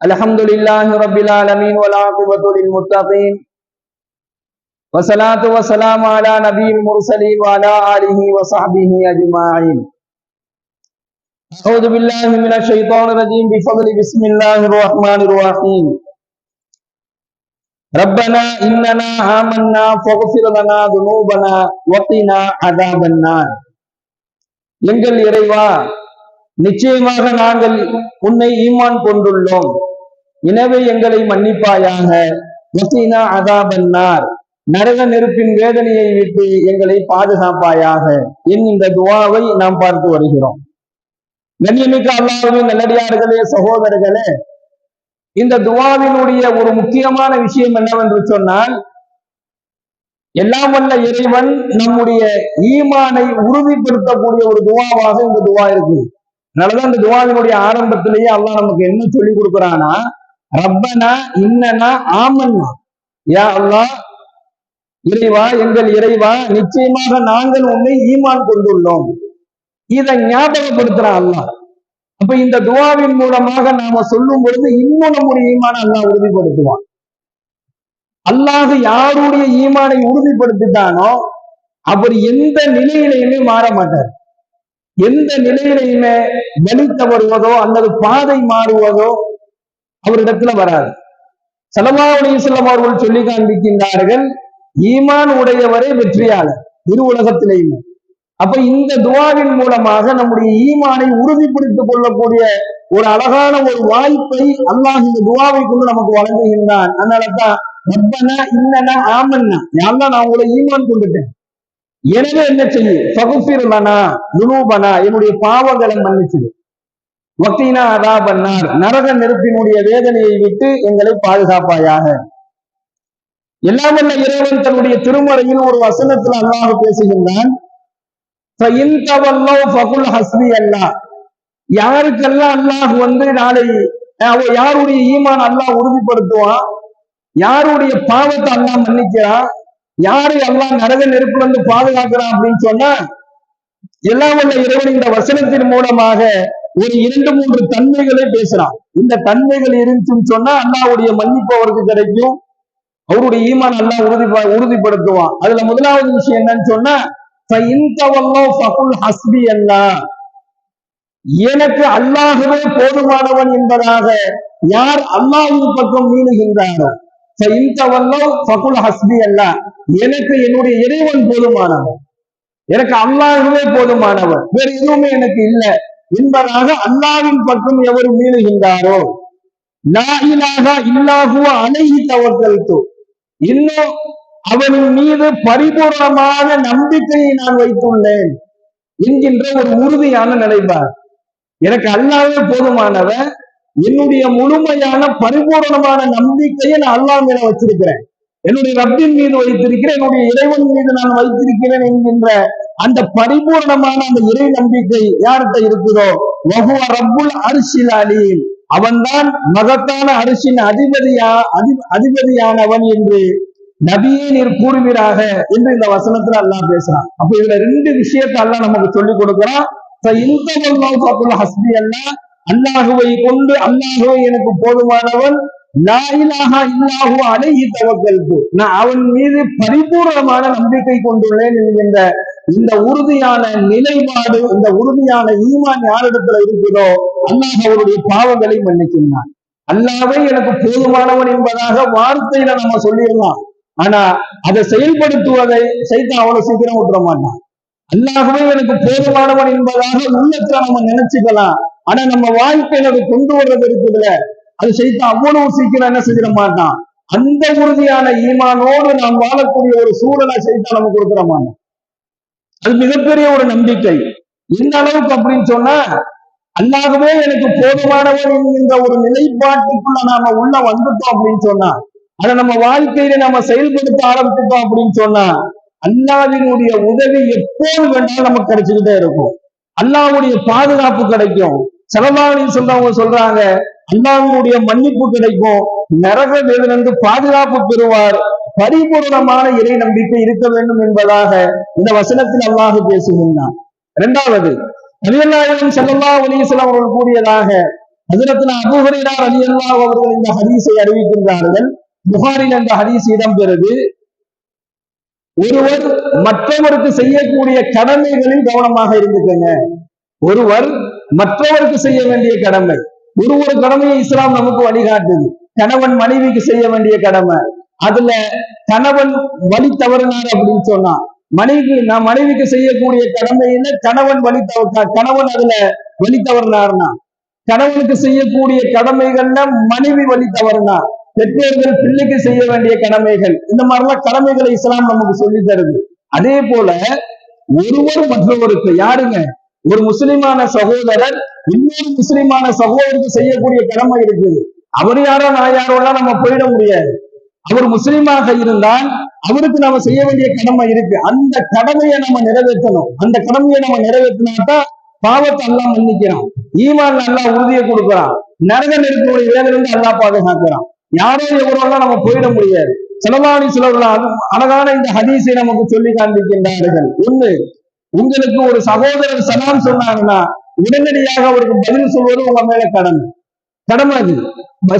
الحمد لله رب العالمين والعاقبة للمتقين والصلاة والسلام على نبي المرسلين وعلى آله وصحبه أجمعين أعوذ بالله من الشيطان الرجيم بفضل بسم الله الرحمن الرحيم ربنا إننا آمنا فاغفر لنا ذنوبنا وقنا عذاب النار எங்கள் இறைவா நிச்சயமாக நாங்கள் உன்னை ஈமான் கொண்டுள்ளோம் எனவே எங்களை மன்னிப்பாயாக. அதாபன்னார் நரக நெருப்பின் வேதனையை விட்டு எங்களை பாதுகாப்பாயாக. என்கின்ற துவாவை நாம் பார்த்து வருகிறோம். கண்ணியமிக்க அல்லாஹ்வின் நல்லடியார்களே சகோதரர்களே இந்த துவாவினுடைய ஒரு முக்கியமான விஷயம் என்னவென்று சொன்னால் எல்லாம் வல்ல இறைவன் நம்முடைய ஈமானை உறுதிப்படுத்தக்கூடிய ஒரு துவாவாக இந்த துவா இருக்கு அதனாலதான் இந்த துவாவினுடைய ஆரம்பத்திலேயே அல்லாஹ் நமக்கு என்ன சொல்லி கொடுக்குறான்னா ரப்பனா இன்னனா ஆமன்னா? யா அல்லா இறைவா எங்கள் இறைவா நிச்சயமாக நாங்கள் உன்னை ஈமான் கொண்டுள்ளோம். இதை ஞாபகப்படுத்துறான் அல்லாஹ் அப்ப இந்த துவாவின் மூலமாக நாம சொல்லும் பொழுது இன்னும் நம்முடைய ஈமான அல்லாஹ் உறுதிப்படுத்துவான். அல்லாஹ் யாருடைய ஈமானை உறுதிப்படுத்திட்டானோ அவர் எந்த நிலையிலையுமே மாற மாட்டார். எந்த நிலையிலையுமே வழி தவறுவதோ அல்லது பாதை மாறுவதோ அவரிடத்துல வராது. சலமாவுடைய செல்லம் அவர்கள் சொல்லி காண்பிக்கின்றார்கள் ஈமான் உடையவரே வெற்றியாளர் இரு உலகத்திலேயுமே. அப்ப இந்த துவாவின் மூலமாக நம்முடைய ஈமானை உறுதிப்படுத்திக் கொள்ளக்கூடிய ஒரு அழகான ஒரு வாய்ப்பை அல்லாஹ் இந்த துவாவை கொண்டு நமக்கு வழங்குகின்றான். அதனாலதான் ரப்பனா இன்னனா ஆமன்னா. யாரெல்லாம் நான் உங்களை ஈமான் கொண்டுட்டேன். எனவே என்ன செய்யும் பகுப்பிரலனா துனூபனா என்னுடைய பாவங்களை மன்னிச்சிடு. வக்கீனா அதா பண்ணார் நரக நெருப்பினுடைய வேதனையை விட்டு எங்களை பாதுகாப்பாயாக. எல்லாம் வல்ல இறைவன் தன்னுடைய திருமறையில் ஒரு வசனத்தில் அல்லாஹ் பேசுகின்றான். ஹஸ்மி அல்லா. யாருக்கெல்லாம் அல்லாஹ் வந்து நாளை யாருடைய ஈமான் அல்லாஹ் உறுதிப்படுத்துவான் யாருடைய பாவத்தை அல்லாஹ் மன்னிக்கிறான் யாரு எல்லாம் நரக நெருப்பு வந்து பாதுகாக்கிறான் அப்படின்னு சொன்னா எல்லாம் உள்ள இறைவன் இந்த வசனத்தின் மூலமாக ஒரு இரண்டு மூன்று தன்மைகளை பேசுறான். இந்த தன்மைகள் இருந்துச்சுன்னு சொன்னா அண்ணாவுடைய மன்னிப்பு அவருக்கு கிடைக்கும். அவருடைய ஈமான் அல்லா உறுதி உறுதிப்படுத்துவான். அதுல முதலாவது விஷயம் என்னன்னு சொன்னா ஹஸ்பி அல்லா. எனக்கு அல்லாகவே போதுமானவன் என்பதாக யார் அல்லாவின் பக்கம் மீணுகின்றாரோ ஃபகுல் ஹஸ்பி அல்லா. எனக்கு என்னுடைய இறைவன் போதுமானவன். எனக்கு அல்லாகவே போதுமானவன். வேற எதுவுமே எனக்கு இல்லை. என்பதாக அல்லாவின் பக்கம் எவர் மீறுகின்றாரோ? லா இலாஹா இல்லாஹுவ அலைஹி இன்னும் அவனின் மீது பரிபூர்ணமான நம்பிக்கையை நான் வைத்துள்ளேன் என்கின்ற ஒரு உறுதியான நிலைப்பார் எனக்கு அல்லாவே போதுமானவன் என்னுடைய முழுமையான பரிபூர்ணமான நம்பிக்கையை நான் அல்லாஹ் மேல வச்சிருக்கிறேன். என்னுடைய ரப்பின் மீது வைத்திருக்கிறேன் என்னுடைய இறைவன் மீது நான் வைத்திருக்கிறேன் என்கின்ற அந்த பரிபூர்ணமான அந்த இறை நம்பிக்கை யார்கிட்ட இருக்குதோ? வகுவ ரப்புல் அரிசில் அலீல் அவன்தான் மகத்தான அரிசின் அதிபதியா அதி அதிபதியானவன் என்று நபியே நீர் கூறுவீராக என்று இந்த வசனத்துல அல்லாஹ் பேசுறான். அப்ப இதுல ரெண்டு விஷயத்தை அல்லாஹ் நமக்கு சொல்லி கொடுக்கிறான். ஹஸ்பி அல்லா அல்லாஹுவை கொண்டு அல்லாஹுவை எனக்கு போதுமானவன் லாயிலாக இல்லாஹு அலைஹி தவக்கல்து. நான் அவன் மீது பரிபூர்ணமான நம்பிக்கை கொண்டுள்ளேன் என்கின்ற இந்த உறுதியான நிலைப்பாடு இந்த உறுதியான ஈமான் யாரிடத்துல இருக்குதோ அல்லாஹ் அவருடைய பாவங்களை மன்னிக்கின்றான் அல்லாவே எனக்கு போதுமானவன் என்பதாக வார்த்தையில நம்ம சொல்லிடலாம். ஆனா அதை செயல்படுத்துவதை சைத்தான் அவ்வளவு சீக்கிரம் விட்டுற மாட்டான். அல்லாகவே எனக்கு போதுமானவன் என்பதாக உள்ளத்துல நம்ம நினைச்சுக்கலாம். ஆனா நம்ம வாழ்க்கையில அதை கொண்டு வர்றது இருக்குதுல அது சைத்தான் அவ்வளவு சீக்கிரம் என்ன செஞ்சிட மாட்டான். அந்த உறுதியான ஈமானோடு நாம் வாழக்கூடிய ஒரு சூழலை சைத்தான் நம்ம கொடுத்துட மாட்டான். அது மிகப்பெரிய ஒரு நம்பிக்கை. எந்த அளவுக்கு அப்படின்னு சொன்னா அல்லாகவே எனக்கு போதுமானவன் என்கின்ற ஒரு நிலைப்பாட்டுக்குள்ள நாம உள்ள வந்துட்டோம் அப்படின்னு சொன்னா அதை நம்ம வாழ்க்கையில நாம செயல்படுத்த ஆரம்பிச்சிட்டோம் அப்படின்னு சொன்னா அல்லாவினுடைய உதவி எப்போது வேண்டாலும் நமக்கு கிடைச்சுக்கிட்டே இருக்கும். அல்லாவுடைய பாதுகாப்பு கிடைக்கும். செலவாணி சொல்றவங்க சொல்றாங்க அல்லாவினுடைய மன்னிப்பு கிடைக்கும். நரக வேதிலிருந்து பாதுகாப்பு பெறுவார். பரிபூர்ணமான இறை நம்பிக்கை இருக்க வேண்டும் என்பதாக இந்த வசனத்தில் அல்லாஹ் பேசுகின்றான். இரண்டாவது நபியல்லாயிரம் செல்லல்லா அலிசல்லாம் அவர்கள் கூறியதாக ஹஜரத்னா அபுஹரீரா ரலியல்லாஹு அவர்கள் இந்த ஹதீஸை அறிவிக்கின்றார்கள். புகாரில் அந்த ஹதீஸ் இடம்பெறுது. ஒருவர் மற்றவருக்கு செய்யக்கூடிய கடமைகளில் கவனமாக இருந்துக்கங்க. ஒருவர் மற்றவருக்கு செய்ய வேண்டிய கடமை. ஒரு ஒரு கடமையை இஸ்லாம் நமக்கு வழிகாட்டுது. கணவன் மனைவிக்கு செய்ய வேண்டிய கடமை. அதுல கணவன் வழி தவறினார் அப்படின்னு சொன்னா மனைவி நான் மனைவிக்கு செய்யக்கூடிய கடமையில கணவன் வழி தவ கணவன் அதுல வழி தவறினார்னா கணவனுக்கு செய்யக்கூடிய கடமைகள்ல மனைவி வழி தவறினா பெற்றோர்கள் பிள்ளைக்கு செய்ய வேண்டிய கடமைகள் இந்த மாதிரிலாம் கடமைகளை இஸ்லாம் நமக்கு சொல்லி தருது. அதே போல ஒருவர் மற்றவருக்கு யாருங்க? ஒரு முஸ்லிமான சகோதரர் இன்னொரு முஸ்லிமான சகோதரருக்கு செய்யக்கூடிய கடமை இருக்குது. அவர் யாரோ நான் யாரோலாம் நம்ம போயிட முடியாது. அவர் முஸ்லீமாக இருந்தால் அவருக்கு நாம செய்ய வேண்டிய கடமை இருக்கு. அந்த கடமையை நம்ம நிறைவேற்றணும். அந்த கடமையை நம்ம நிறைவேற்றினாதான் பாவத்தை எல்லாம் மன்னிக்கிறான். ஈமான் நல்லா உறுதியை கொடுக்குறான். நரக நெருக்கக்கூடிய வேலையிலிருந்து அல்லா பாதுகாக்கிறான். யாரோ எவரோலாம் நம்ம போயிட முடியாது. செலவாணி சிலவர்கள் அழகான இந்த ஹதீஸை நமக்கு சொல்லி காண்பிக்கின்றார்கள். ஒண்ணு உங்களுக்கு ஒரு சகோதரர் சலாம் சொன்னாங்கன்னா உடனடியாக அவருக்கு பதில் சொல்வது உங்க மேல கடமை. கடமை அது.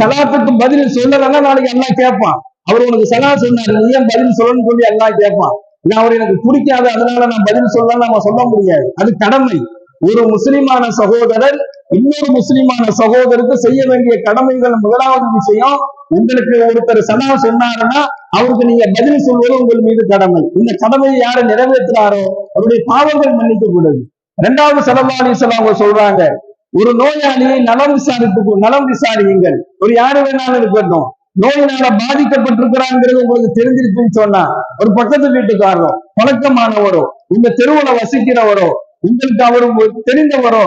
சலாத்துக்கு பதில் சொல்லலன்னா நாளைக்கு எல்லாம் கேட்பான். அவர் உனக்கு சலா சொன்னார் நீ ஏன் பதில் சொல்லணும்னு சொல்லி எல்லாம் கேட்பான். நான் அவர் எனக்கு பிடிக்காது அதனால நான் பதில் சொல்ல நம்ம சொல்ல முடியாது. அது கடமை. ஒரு முஸ்லிமான சகோதரர் இன்னொரு முஸ்லிமான சகோதரருக்கு செய்ய வேண்டிய கடமைகள் முதலாவது விஷயம் உங்களுக்கு ஒருத்தர் சனா சொன்னாருன்னா அவருக்கு நீங்க பதில் சொல்வது உங்கள் மீது கடமை. இந்த கடமையை யாரை நிறைவேற்றுறாரோ அவருடைய பாவங்கள் மன்னிக்கக்கூடாது இரண்டாவது சலமானி அவங்க சொல்றாங்க ஒரு நோயாளியை நலம் விசாரித்து நலம் விசாரியுங்கள். ஒரு யாரு வேணாலும் இருக்கட்டும். நோயினால பாதிக்கப்பட்டிருக்கிறாங்கிறது உங்களுக்கு தெரிஞ்சிருக்குன்னு சொன்னா ஒரு பக்கத்து வீட்டுக்காரரோ பழக்கமானவரோ இந்த தெருவுல வசிக்கிறவரோ உங்களுக்கு அவரு தெரிந்தவரோ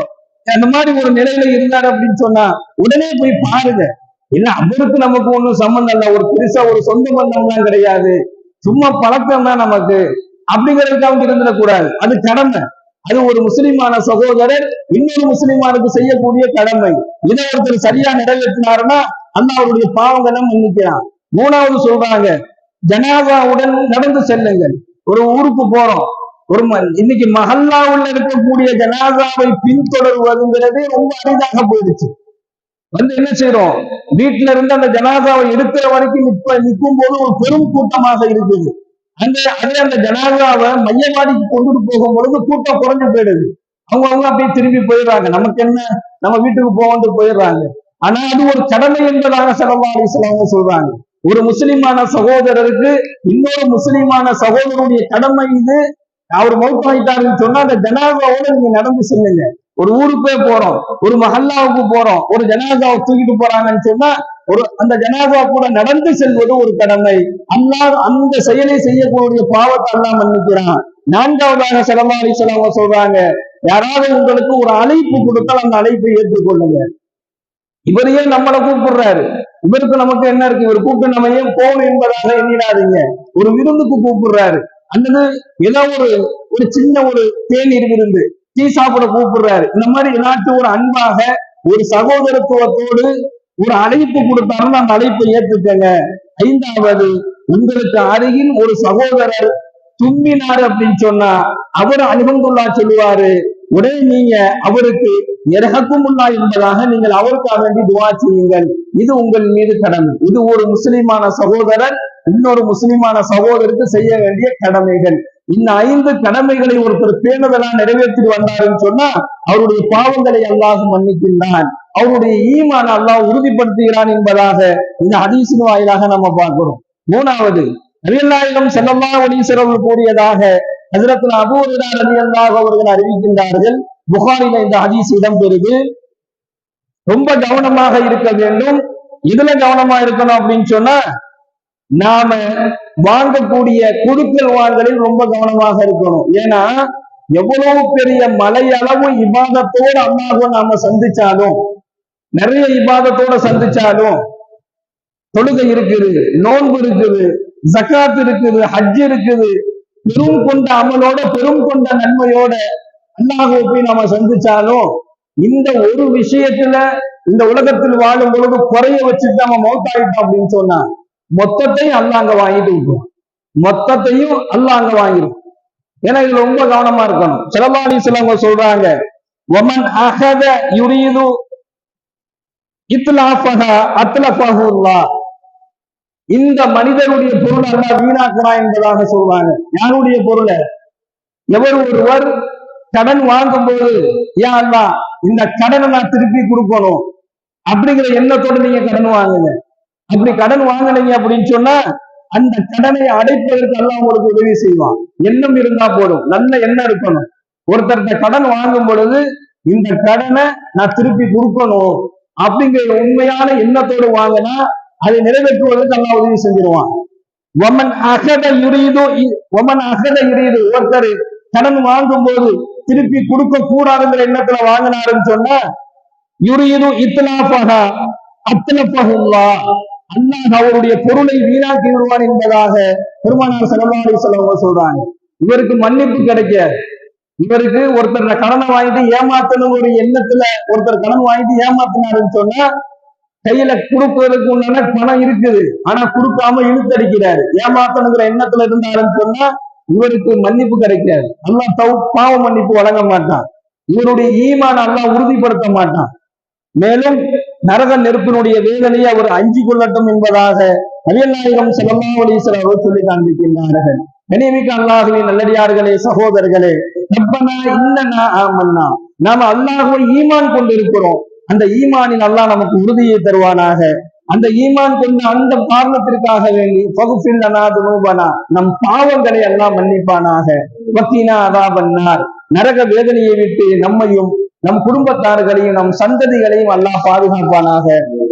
அந்த மாதிரி ஒரு நிலையில இருந்தாரு அப்படின்னு சொன்னா உடனே போய் பாருங்க. இல்ல அவருக்கு நமக்கு ஒண்ணும் சம்பந்தம் இல்ல. ஒரு பெருசா ஒரு சொந்த பந்தம்லாம் கிடையாது. சும்மா பழக்கம் தான் நமக்கு அப்படிங்கிறதுக்காக இருந்துடக்கூடாது. அது கடமை. அது ஒரு முஸ்லிமான சகோதரர் இன்னொரு முஸ்லிமானுக்கு செய்யக்கூடிய கடமை. இதை ஒருத்தர் சரியா நிறைவேற்றினாருன்னா அந்த அவருடைய பாவங்களை மன்னிக்கிறான். மூணாவது சொல்றாங்க ஜனாதாவுடன் நடந்து செல்லுங்கள். ஒரு ஊருக்கு போறோம். ஒரு இன்னைக்கு மஹல்லாவுள்ள இருக்கக்கூடிய ஜனாதாவை பின்தொடர்வதுங்கிறது ரொம்ப அரிதாக போயிடுச்சு. வந்து என்ன செய்யறோம் வீட்டுல இருந்து அந்த ஜனாதாவை எடுக்கிற வரைக்கும் நிற்ப நிற்கும் போது ஒரு பெரும் கூட்டமாக இருக்குது. அந்த அதே அந்த ஜனாதாவை மையவாடிக்கு கொண்டுட்டு போகும் பொழுது கூட்டம் குறைஞ்சு போயிடுது. அவங்க அவங்க அப்படியே திரும்பி போயிடுறாங்க. நமக்கு என்ன? நம்ம வீட்டுக்கு போக போயிடுறாங்க. ஆனா அது ஒரு கடமை என்பதாக செலவா அலிஸ்லாம சொல்றாங்க. ஒரு முஸ்லிமான சகோதரருக்கு இன்னொரு முஸ்லிமான சகோதரனுடைய கடமை இது. அவர் மௌத்தாயிட்டாருன்னு சொன்னா அந்த ஜனாதாவோட நீங்க நடந்து செல்லுங்க. ஒரு ஊருக்கே போறோம் ஒரு மஹல்லாவுக்கு போறோம் ஒரு ஜனாதாவை தூக்கிட்டு போறாங்கன்னு சொன்னா ஒரு அந்த ஜனாதா கூட நடந்து செல்வது ஒரு கடமை. அல்லா அந்த செயலை செய்யக்கூடிய பாவத்தை எல்லாம் மன்னிக்கிறான். நான்காவதாக செலவா செலவங்க சொல்றாங்க யாராவது உங்களுக்கு ஒரு அழைப்பு கொடுத்தால் அந்த அழைப்பை ஏற்றுக்கொள்ளுங்க. இவர் ஏன் நம்மளை கூப்பிடுறாரு. இவருக்கு நமக்கு என்ன இருக்கு? இவர் கூப்பிட்டு நம்ம ஏன் போகணும் என்பதாக எண்ணிடாதீங்க. ஒரு விருந்துக்கு கூப்பிடுறாரு. அல்லது ஏதோ ஒரு ஒரு சின்ன ஒரு தேநீர் விருந்து டீ சாப்பிட கூப்பிடுறாரு. இந்த மாதிரி எல்லாத்தையும் ஒரு அன்பாக ஒரு சகோதரத்துவத்தோடு ஒரு அழைப்பு கொடுத்தாலும் அந்த அழைப்பை ஏற்றுக்கங்க. ஐந்தாவது உங்களுக்கு அருகில் ஒரு சகோதரர் தும்பினார் அப்படின்னு சொன்னா அவர் அனுபந்துள்ளா சொல்லுவாரு. உடனே நீங்க அவருக்கு எரகக்குமுல்லா என்பதாக நீங்கள் அவருக்காக வேண்டி துவா செய்யுங்கள். இது உங்கள் மீது கடமை. இது ஒரு முஸ்லிமான சகோதரர் இன்னொரு முஸ்லிமான சகோதரருக்கு செய்ய வேண்டிய கடமைகள். இந்த ஐந்து கடமைகளை ஒருத்தர் பேணுதலா நிறைவேற்றி வந்தாருன்னு சொன்னா அவருடைய பாவங்களை அல்லாஹ் மன்னிக்கின்றான். அவருடைய ஈமான அல்லாஹ் உறுதிப்படுத்துகிறான் என்பதாக இந்த ஹதீசின் வாயிலாக நம்ம பார்க்கிறோம். மூணாவது நபியல்லாயிரம் செல்லல்லா ஒளீஸ்வரர்கள் கூறியதாக ஹசரத்தில் அபூரிடா அவர்கள் அறிவிக்கின்றார்கள் புகாரில இந்த ஹதீஸ் இடம்பெறுது. ரொம்ப கவனமாக இருக்க வேண்டும். இதுல கவனமா இருக்கணும் அப்படின்னு சொன்னா நாம வாங்கக்கூடிய குடுக்கல் வாங்கலில் ரொம்ப கவனமாக இருக்கணும். ஏன்னா எவ்வளவு பெரிய மலையளவு இபாதத்தோடு அம்மாவை நாம சந்திச்சாலும் நிறைய இபாதத்தோட சந்திச்சாலும் தொழுகை இருக்குது நோன்பு இருக்குது ஜக்காத் இருக்குது ஹஜ் இருக்குது பெரும் கொண்ட அமலோட பெரும் கொண்ட நன்மையோட அல்லாஹை போய் நாம சந்திச்சாலும் இந்த ஒரு விஷயத்துல இந்த உலகத்தில் வாழும் பொழுது குறைய வச்சுட்டு நம்ம மௌத்தாயிட்டோம் அப்படின்னு சொன்னா மொத்தத்தையும் அல்ல அங்க வாங்கிட்டு விட்டுரும். மொத்தத்தையும் அல்ல அங்க வாங்கிடும் ஏன்னா இதுல ரொம்ப கவனமா இருக்கணும். சிலபாலி சிலவங்க சொல்றாங்க ஒமன் அகத யுரீது இத்லாஃபஹா அத்லஃபஹுல்லா இந்த மனிதனுடைய பொருள் அல்லாஹ் வீணாக்குறான் என்பதாக சொல்றாங்க யாருடைய பொருளை? எவர் ஒருவர் கடன் வாங்கும் போது ஏன் அல்லா இந்த கடனை நான் திருப்பி கொடுக்கணும். அப்படிங்கிற எண்ணத்தோடு நீங்க கடன் வாங்குங்க. அப்படி கடன் வாங்குனீங்க அப்படின்னு சொன்னா அந்த கடனை அடைப்பதற்கு எல்லாம் உங்களுக்கு உதவி செய்வான். எண்ணம் இருந்தா போதும். நல்ல எண்ணம் இருக்கணும். ஒருத்தர்கிட்ட கடன் வாங்கும் பொழுது இந்த கடனை நான் திருப்பி கொடுக்கணும். அப்படிங்கிற உண்மையான எண்ணத்தோடு வாங்கினா அதை நிறைவேற்றுவதற்கு அல்லா உதவி செஞ்சிருவான். ஒமன் அகத யுரீது ஒமன் அகத யுரீது ஒருத்தர் கடன் வாங்கும் போது திருப்பி கொடுக்க கூடாதுங்கிற எண்ணத்துல வாங்கினாருன்னு சொன்னா யுரீது அத்தனை அத்லஃபஹுல்லா அல்லாஹ் அவருடைய பொருளை வீணாக்கி விடுவான் என்பதாக பெருமானார் ஸல்லல்லாஹு அலைஹி சொல்றாங்க. இவருக்கு மன்னிப்பு கிடைக்காது இவருக்கு ஒருத்தர் கடனை வாங்கிட்டு ஏமாத்தணும் ஒரு எண்ணத்துல ஒருத்தர் கடன் வாங்கிட்டு ஏமாத்தினாருன்னு சொன்னா கையில கொடுப்பதற்கு உண்டான பணம் இருக்குது. ஆனா கொடுக்காம இழுத்தடிக்கிறாரு. ஏமாத்தணுங்கிற எண்ணத்துல இருந்தாருன்னு சொன்னா இவருக்கு மன்னிப்பு கிடைக்காது. அல்லா தௌ பாவ மன்னிப்பு வழங்க மாட்டான். இவருடைய ஈமான் அல்லா உறுதிப்படுத்த மாட்டான். மேலும் நரக நெருப்பினுடைய வேதனையை அவர் அஞ்சு கொள்ளட்டும் என்பதாக அரியநாயகம் ஸல்லல்லாஹு அலைஹி அவர் சொல்லி காண்பிக்கின்றார்கள். கனிமிக்க அல்லாஹுவே நல்லடியார்களே சகோதரர்களே ரப்பனா இன்னனா ஆமன்னா. நாம அல்லாஹுவை ஈமான் கொண்டிருக்கிறோம். அந்த ஈமானின் அல்லாஹ் நமக்கு உறுதியை தருவானாக. அந்த ஈமான் கொண்ட அந்த காரணத்திற்காக வேண்டி பகுப்பில் நூபனா நம் பாவங்களை எல்லாம் மன்னிப்பானாக. வக்கீனா அதாபன்னார் நரக வேதனையை விட்டு நம்மையும் நம் குடும்பத்தார்களையும் நம் சந்ததிகளையும் அல்லாஹ் பாதுகாப்பானாக.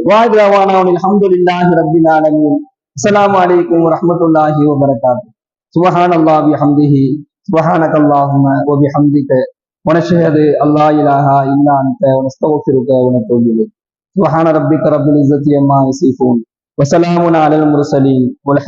வாஜவானாவில் அல்ஹம்துலில்லாஹி அஸ்லாம் ஆலமீன். அஸ்ஸலாமு வபரகாத் சுபஹான் வபரகாத்துஹு ஹம்திஹி வபிஹம்திஹி சுப்ஹானக ஓபி வபிஹம்திக. ونشهد أن لا إله إلا أنت ونستغفرك ونتوب إليك سبحان ربك رب العزة عما يصفون وسلام على المرسلين والحمد